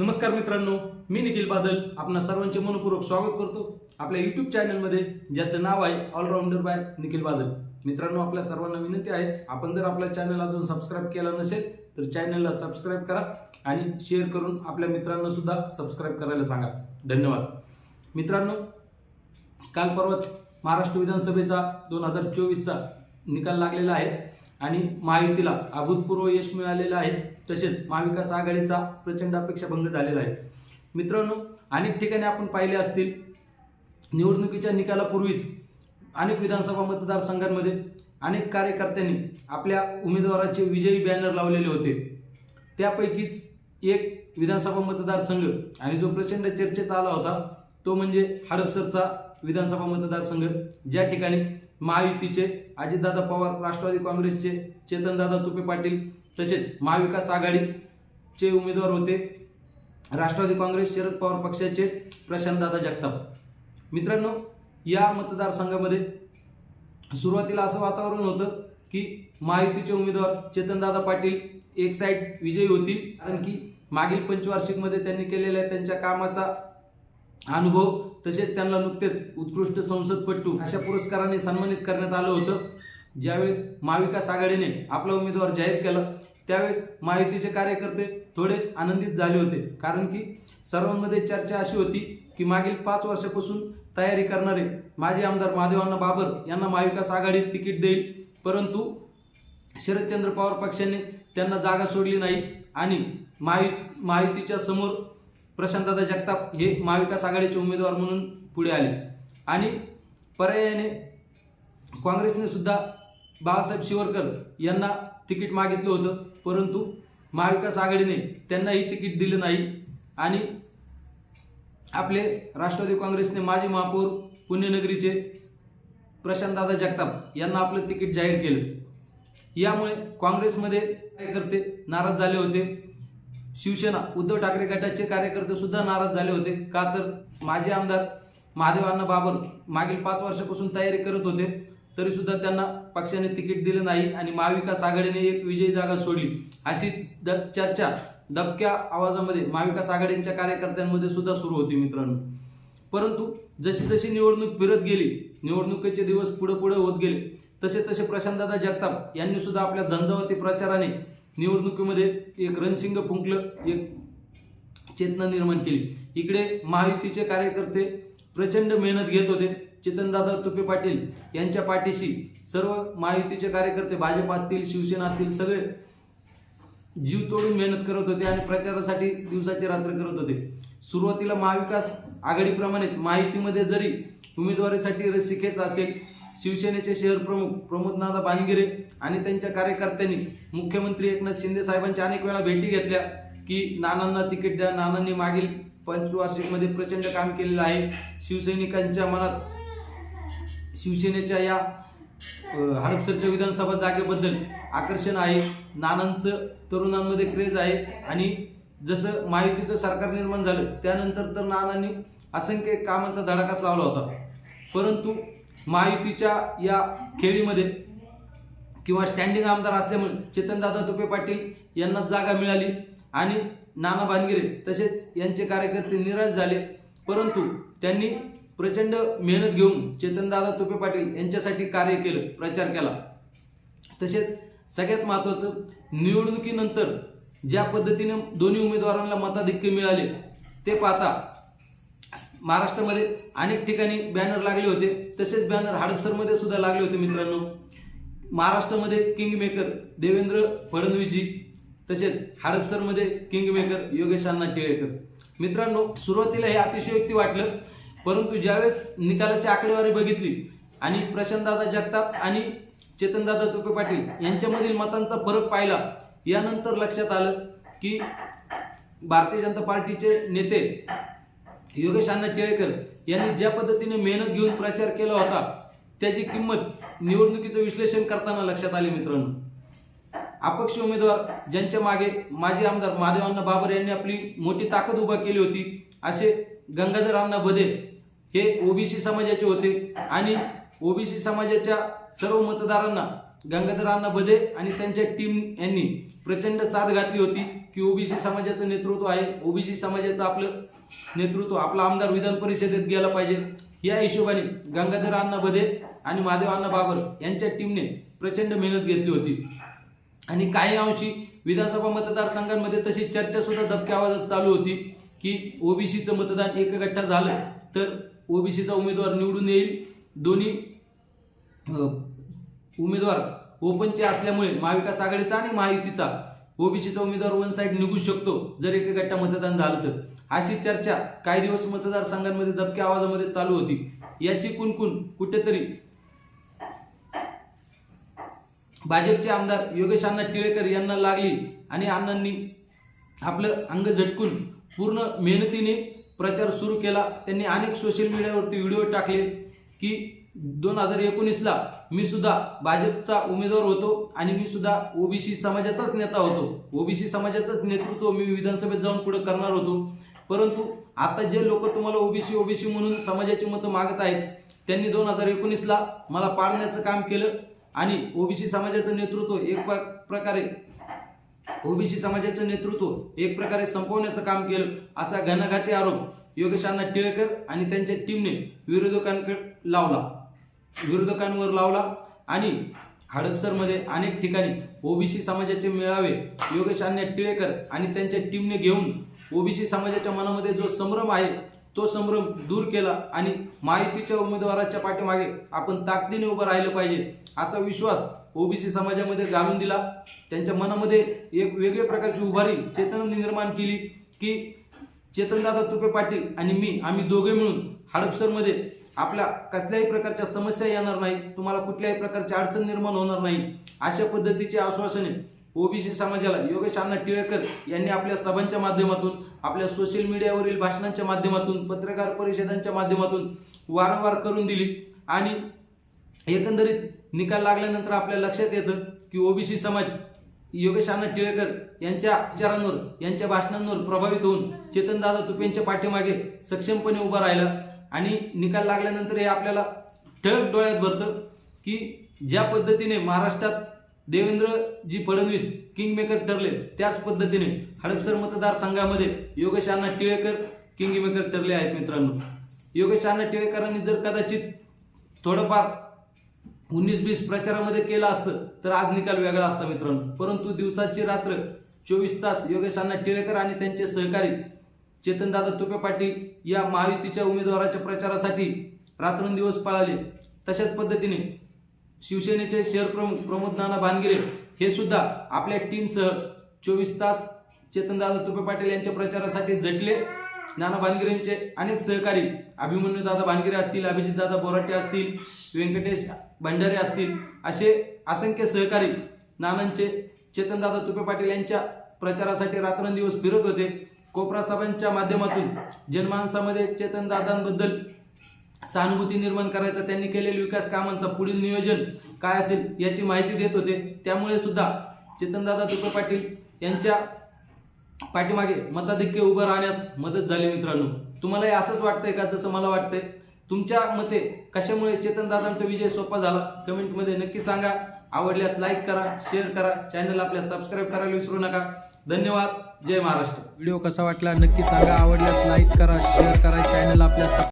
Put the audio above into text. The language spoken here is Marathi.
नमस्कार मित्रांनो मी निखिल बादल आपणा सर्वांचे मनपूर्वक स्वागत करतो आपल्या युट्यूब चॅनलमध्ये ज्याचं नाव आहे ऑलराऊंडर बाय निखिल बादल. मित्रांनो आपल्या सर्वांना विनंती आहे आपण जर आपल्या चॅनल अजून सबस्क्राईब केला नसेल तर चॅनलला सबस्क्राईब करा आणि शेअर करून आपल्या मित्रांना सुद्धा सबस्क्राईब करायला सांगा. धन्यवाद. मित्रांनो काल परवाच महाराष्ट्र विधानसभेचा दोन हजार चोवीसचा निकाल लागलेला आहे आणि महायुतीला अभूतपूर्व यश मिळालेलं आहे. तसेच महाविकास आघाडीचा प्रचंड अपेक्षा भंग झालेला आहे. मित्रांनो अनेक ठिकाणी आपण पाहिले असतील निवडणुकीच्या निकालापूर्वीच अनेक विधानसभा मतदारसंघांमध्ये अनेक कार्यकर्त्यांनी आपल्या उमेदवाराचे विजयी बॅनर लावलेले होते. त्यापैकीच एक विधानसभा मतदारसंघ आणि जो प्रचंड चर्चेत आला होता तो म्हणजे हडपसरचा विधानसभा मतदारसंघ ज्या ठिकाणी महायुतीचे अजितदादा पवार राष्ट्रवादी काँग्रेसचे चेतनदादा तुपे पाटील तसेच महाविकास आघाडीचे उमेदवार होते राष्ट्रवादी काँग्रेस शरद पवार पक्षाचे प्रशांतदादा जगताप. मित्रांनो या मतदारसंघामध्ये सुरुवातीला असं वातावरण होतं की महायुतीचे उमेदवार चेतनदादा पाटील एक साईड विजयी होतील कारण की मागील पंचवार्षिकमध्ये त्यांनी केलेल्या त्यांच्या कामाचा अनुभव तसेच त्यांना नुकतेच उत्कृष्ट संसदपटू अशा पुरस्काराने सन्मानित करण्यात आलं होतं. ज्यावेळेस महाविकास आघाडीने आपला उमेदवार जाहीर केला त्यावेळेस महायुतीचे कार्यकर्ते थोडे आनंदित झाले होते. कारण की सर्वांमध्ये चर्चा अशी होती की मागील पाच वर्षापासून तयारी करणारे माजी आमदार महादेवांना बाबर यांना महाविकास आघाडीत तिकीट देईल. परंतु शरदचंद्र पवार पक्षाने त्यांना जागा सोडली नाही आणि महायु महायुतीच्या समोर प्रशांतदादा जगताप हे महाविकास आघाडीचे उमेदवार म्हणून पुढे आले. आणि पर्यायाने काँग्रेसने सुद्धा बाळासाहेब शिवरकर यांना तिकीट मागितलं होतं परंतु महाविकास आघाडीने त्यांनाही तिकीट दिलं नाही. आणि आपले राष्ट्रवादी काँग्रेसने माजी महापौर पुण्यनगरीचे प्रशांतदादा जगताप यांना आपलं तिकीट जाहीर केलं. यामुळे काँग्रेसमध्ये कार्यकर्ते नाराज झाले होते. शिवसेना उद्धव ठाकरे गटाचे कार्यकर्ते सुद्धा नाराज झाले होते. का तर माजी आमदार महादेवांना बाबर मागील पाच वर्षापासून तयारी करत होते. तरी सुद्धा त्यांना पक्षाने तिकीट दिलं नाही आणि महाविकास आघाडीने एक विजयी जागा सोडली. अशी द चर्चा दबक्या आवाजामध्ये महाविकास आघाडीच्या कार्यकर्त्यांमध्ये सुद्धा सुरू होती मित्रांनो. परंतु जशी जशी निवडणूक फिरत गेली निवडणुकीचे दिवस पुढे पुढे होत गेले तसे तसे प्रशांतदादा जगताप यांनी सुद्धा आपल्या झंझावती प्रचाराने निवडणुकीमध्ये एक रणसिंग फुंकलं एक चेतना निर्माण केली. इकडे महायुतीचे कार्यकर्ते प्रचंड मेहनत घेत होते. चेतनदादा तुपे पाटील यांच्या पाठीशी सर्व महायुतीचे कार्यकर्ते भाजप असतील शिवसेना असतील सगळे जीव तोडून मेहनत करत होते आणि प्रचारासाठी दिवसाचे रात्र करत होते. सुरुवातीला महाविकास आघाडीप्रमाणेच माहितीमध्ये जरी उमेदवारीसाठी रसिकेच असेल शिवसेनेचे शहर प्रमुख प्रमोदनादा बानगिरे आणि त्यांच्या कार्यकर्त्यांनी मुख्यमंत्री एकनाथ शिंदे साहेबांच्या अनेक वेळा भेटी घेतल्या की नानांना तिकीट द्या नानांनी मागील पंचवार्षिकमध्ये प्रचंड काम केलेलं आहे. शिवसैनिकांच्या मनात शिवसेनेच्या या हडपसरच्या विधानसभा जागेबद्दल आकर्षण आहे. नानांचं तरुणांमध्ये क्रेज आहे. आणि जसं महायुतीचं सरकार निर्माण झालं त्यानंतर तर नानांनी असंख्य कामांचा धडाकाच लावला होता. परंतु महायुतीच्या या खेळीमध्ये किंवा स्टँडिंग आमदार असल्यामुळे चेतनदादा तुपे पाटील यांना जागा मिळाली आणि नाना बानगिरे तसेच यांचे कार्यकर्ते निराश झाले. परंतु त्यांनी प्रचंड मेहनत घेऊन चेतनदादा तुपे पाटील यांच्यासाठी कार्य केलं प्रचार केला. तसेच सगळ्यात महत्त्वाचं निवडणुकीनंतर ज्या पद्धतीने दोन्ही उमेदवारांना मताधिक्य मिळाले ते पाहता महाराष्ट्रामध्ये अनेक ठिकाणी बॅनर लागले होते. तसेच बॅनर हडपसरमध्ये सुद्धा लागले होते मित्रांनो. महाराष्ट्रामध्ये किंग मेकर देवेंद्र फडणवीसजी तसेच हडपसरमध्ये किंग मेकर योगेश अण्णा टिळेकर. मित्रांनो सुरुवातीला हे अतिशयोक्ती वाटलं. परंतु ज्यावेळेस निकालाची आकडेवारी बघितली आणि प्रशांतदादा जगताप आणि चेतनदादा तुपे पाटील यांच्यामधील मतांचा फरक पाहिला यानंतर लक्षात आलं की भारतीय जनता पार्टीचे नेते योगेश अण्णा टिळेकर यांनी ज्या पद्धतीने मेहनत घेऊन प्रचार केला होता त्याची किंमत निवडणुकीचं विश्लेषण करताना लक्षात आले मित्रांनो. अपक्ष उमेदवार ज्यांच्या मागे माजी आमदार महादेवांना बाबर यांनी आपली मोठी ताकद उभा केली होती असे गंगाधर अण्णा बदे हे ओबीसी समाजाचे होते. आणि ओबीसी समाजाच्या सर्व मतदारांना गंगाधर अण्णा बदे आणि त्यांच्या टीम यांनी प्रचंड साथ घातली होती की ओबीसी समाजाचं नेतृत्व आहे. ओबीसी समाजाचं आपलं नेतृत्व आपला आमदार विधान परिषदेत गेला पाहिजे. या हिशोबाने गंगाधर अण्णा बदे आणि महादेव अण्णा बाबर यांच्या टीमने प्रचंड मेहनत घेतली होती. आणि काही अंशी विधानसभा मतदारसंघांमध्ये तशी चर्चा सुद्धा दबक्या आवाजात चालू होती की ओबीसीचं मतदान एकगठ्ठा झालं तर ओबीसीचा उमेदवार निवडून येईल. दोन्ही उमेदवार ओपनचे असल्यामुळे महाविकास आघाडीचा आणि महायुतीचा ओबीसीचा उमेदवार वन साईड निघू शकतो जर एकगट्टा मतदान झालं तर. अशी चर्चा काही दिवस मतदारसंघांमध्ये दबक्या आवाजामध्ये चालू होती. याची कुणकुण कुठेतरी भाजपचे आमदार योगेश अण्णा टिळेकर यांना लागली आणि अण्णांनी आपलं अंग झटकून पूर्ण मेहनतीने प्रचार सुरू केला. त्यांनी अनेक सोशल मीडियावरती व्हिडिओ टाकले की दोन हजार एकोणीसला मी सुद्धा भाजपचा उमेदवार होतो आणि मी सुद्धा ओबीसी समाजाचाच नेता होतो. ओबीसी समाजाचंच नेतृत्व मी विधानसभेत जाऊन पुढे करणार होतो. परंतु आता जे लोक तुम्हाला ओबीसी ओबीसी म्हणून समाजाची मतं मागत आहेत त्यांनी दोन हजार एकोणीसला मला पाडण्याचं काम केलं आणि ओबीसी समाजाचं नेतृत्व एक प्र- प्रकारे ओबीसी समाजाचं नेतृत्व एक प्रकारे संपवण्याचं काम केलं असा घनघाती आरोप योगेशांना टिळेकर आणि त्यांच्या टीमने विरोधकांकडे लावला. विरोधकांवर लावला आणि हडपसरमध्ये अनेक ठिकाणी ओबीसी समाजाचे मेळावे योगेश टिळेकर आणि त्यांच्या टीमने घेऊन ओबीसी समाजाच्या मनामध्ये जो संभ्रम आहे तो संभ्रम दूर केला आणि महायुतीच्या उमेदवाराच्या पाठीमागे आपण ताकदीने उभं राहिलं पाहिजे असा विश्वास ओबीसी समाजामध्ये घालून दिला. त्यांच्या मनामध्ये एक वेगळ्या प्रकारची उभारी चेतना निर्माण केली की चेतनदादा तुपे पाटील आणि मी आम्ही दोघे मिळून हडपसरमध्ये आपल्या कसल्याही प्रकारच्या समस्या येणार नाही तुम्हाला कुठल्याही प्रकारची अडचण निर्माण होणार नाही अशा पद्धतीचे आश्वासने ओबीसी समाजाला योगेश अण्णा टिळेकर यांनी आपल्या सभांच्या माध्यमातून आपल्या सोशल मीडियावरील भाषणांच्या माध्यमातून पत्रकार परिषदांच्या माध्यमातून वारंवार करून दिली आणि एकंदरीत निकाल लागल्यानंतर आपल्या लक्षात येतं की ओबीसी समाज योगेश अण्णा टिळेकर यांच्या विचारांवर यांच्या भाषणांवर प्रभावित होऊन चेतनदादा तुपेंच्या पाठीमागे सक्षमपणे उभा राहिला आणि निकाल लागल्यानंतर हे आपल्याला ठळक डोळ्यात भरतं की ज्या पद्धतीने महाराष्ट्रात देवेंद्रजी फडणवीस किंगमेकर ठरले त्याच पद्धतीने हडपसर मतदारसंघामध्ये योगेश अण्णा टिळेकर किंगमेकर ठरले आहेत मित्रांनो. योगेश अण्णा टिळेकरांनी जर कदाचित थोडंफार उन्नीस बीस प्रचारामध्ये केलं असतं तर आज निकाल वेगळा असता मित्रांनो. परंतु दिवसाची रात्र चोवीस तास योगेश अण्णा टिळेकर आणि त्यांचे सहकारी चेतनदादा तुपे पाटील या महायुतीच्या उमेदवाराच्या प्रचारासाठी रात्रंदिवस पळाले. तशाच पद्धतीने शिवसेनेचे शहर प्रमुख प्रमोद नाना भानगिरे हे सुद्धा आपल्या टीमसह चोवीस तास चेतनदादा तुपे पाटील यांच्या प्रचारासाठी झटले. नाना भानगिरेंचे अनेक सहकारी अभिमन्यू दादा भानगिरे असतील अभिजित दादा बोराटे असतील व्यंकटेश भंडारे असतील असे असंख्य सहकारी नानांचे चेतनदादा तुपे पाटील यांच्या प्रचारासाठी रात्रंदिवस फिरत होते. कोपरा सभांच्या माध्यमातून जनमानसामध्ये चेतनदादांबद्दल सहानुभूती निर्माण करायचा त्यांनी केलेल्या विकास कामांचा पुढील नियोजन काय असेल याची माहिती देत होते. त्यामुळे सुद्धा चेतनदादा तुपे पाटील यांच्या पाठीमागे मताधिक्य उभं राहण्यास मदत झाली मित्रांनो. तुम्हालाही असंच वाटतंय का? जसं मला वाटतंय. तुमच्या मते कशामुळे चेतनदादांचा विजय सोपा झाला? कमेंटमध्ये नक्की सांगा. आवडल्यास लाईक करा शेअर करा. चॅनल आपल्या सबस्क्राईब करायला विसरू नका. धन्यवाद. जय महाराष्ट्र. व्हिडिओ कसा वाटला नक्की सांगा. आवडल्यास लाईक करा शेअर करा. चॅनल आपल्या